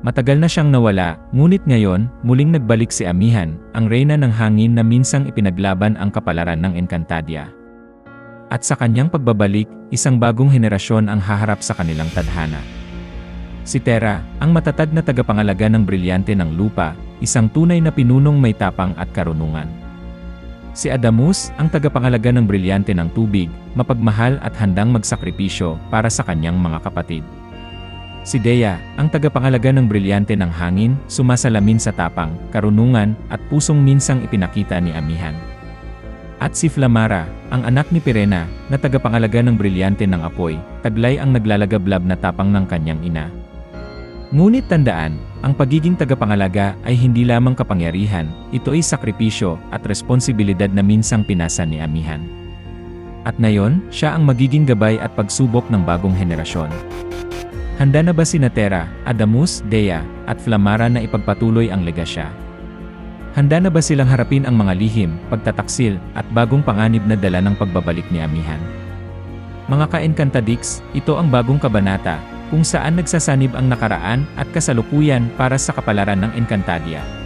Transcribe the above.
Matagal na siyang nawala, ngunit ngayon, muling nagbalik si Amihan, ang reyna ng hangin na minsang ipinaglaban ang kapalaran ng Encantadia. At sa kanyang pagbabalik, isang bagong henerasyon ang haharap sa kanilang tadhana. Si Terra, ang matatag na tagapangalaga ng brilyante ng lupa, isang tunay na pinunong may tapang at karunungan. Si Adamus, ang tagapangalaga ng brilyante ng tubig, mapagmahal at handang magsakripisyo para sa kanyang mga kapatid. Si Dea, ang tagapangalaga ng brilyante ng hangin, sumasalamin sa tapang, karunungan, at pusong minsang ipinakita ni Amihan. At si Flamara, ang anak ni Pirena, na tagapangalaga ng brilyante ng apoy, taglay ang naglalagablab na tapang ng kanyang ina. Ngunit tandaan, ang pagiging tagapangalaga ay hindi lamang kapangyarihan, ito ay sakripisyo at responsibilidad na minsang pinasa ni Amihan. At ngayon, siya ang magiging gabay at pagsubok ng bagong henerasyon. Handa na ba si Natera, Adamus, Dea, at Flamara na ipagpatuloy ang legasya? Handa na ba silang harapin ang mga lihim, pagtataksil, at bagong panganib na dala ng pagbabalik ni Amihan? Mga ka-Encantadix, ito ang bagong kabanata, kung saan nagsasanib ang nakaraan at kasalukuyan para sa kapalaran ng Encantadia.